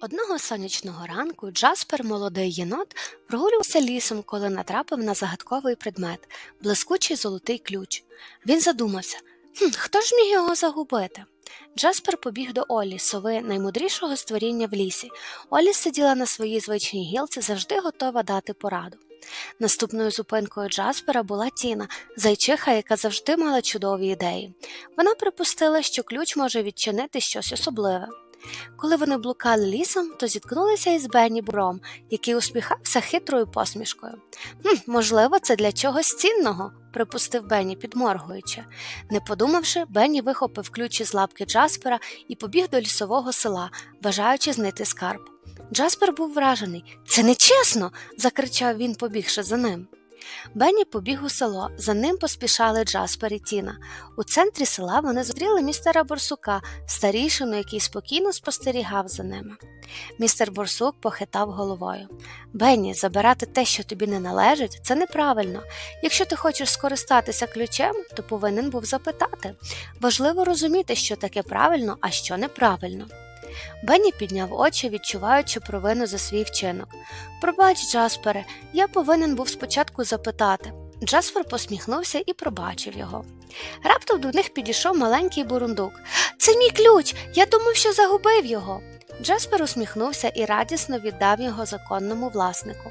Одного сонячного ранку Джаспер, молодий єнот, прогулювався лісом, коли натрапив на загадковий предмет блискучий золотий ключ. Він задумався хм, хто ж міг його загубити? Джаспер побіг до Олі, сови наймудрішого створіння в лісі. Олі сиділа на своїй звичній гілці, завжди готова дати пораду. Наступною зупинкою Джаспера була Тіна, зайчиха, яка завжди мала чудові ідеї. Вона припустила, що ключ може відчинити щось особливе. Коли вони блукали лісом, то зіткнулися із Бенні Бром, який усміхався хитрою посмішкою. «Хм, можливо, це для чогось цінного, припустив Бенні, підморгуючи. Не подумавши, Бенні вихопив ключ із лапки Джаспера і побіг до лісового села, бажаючи знайти скарб. Джаспер був вражений. Це нечесно. закричав він, побігши за ним. Бенні побіг у село, за ним поспішали Джаспер і Тіна. У центрі села вони зустріли містера Борсука, старішину, який спокійно спостерігав за ними. Містер Борсук похитав головою. Бенні, забирати те, що тобі не належить, це неправильно. Якщо ти хочеш скористатися ключем, то повинен був запитати. Важливо розуміти, що таке правильно, а що неправильно. Бенні підняв очі, відчуваючи провину за свій вчинок. Пробач, Джаспере, я повинен був спочатку запитати. Джаспер посміхнувся і пробачив його. Раптом до них підійшов маленький бурундук. Це мій ключ, я думав, що загубив його. Джаспер усміхнувся і радісно віддав його законному власнику.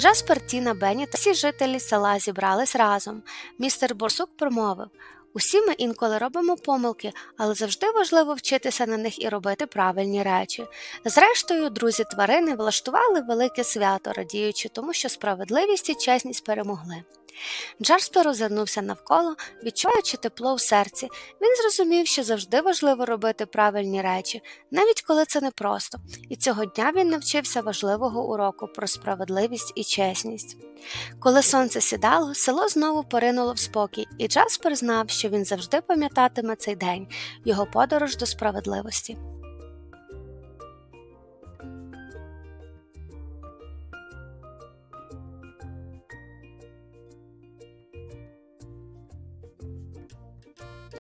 Джаспер, Тіна, Бенні та всі жителі села зібрались разом. Містер Борсук промовив Усі ми інколи робимо помилки, але завжди важливо вчитися на них і робити правильні речі. Зрештою, друзі тварини влаштували велике свято, радіючи тому, що справедливість і чесність перемогли. Джаспер озирнувся навколо, відчуваючи тепло в серці. Він зрозумів, що завжди важливо робити правильні речі, навіть коли це непросто, і цього дня він навчився важливого уроку про справедливість і чесність. Коли сонце сідало, село знову поринуло в спокій, і Джаспер знав, що він завжди пам'ятатиме цей день, його подорож до справедливості.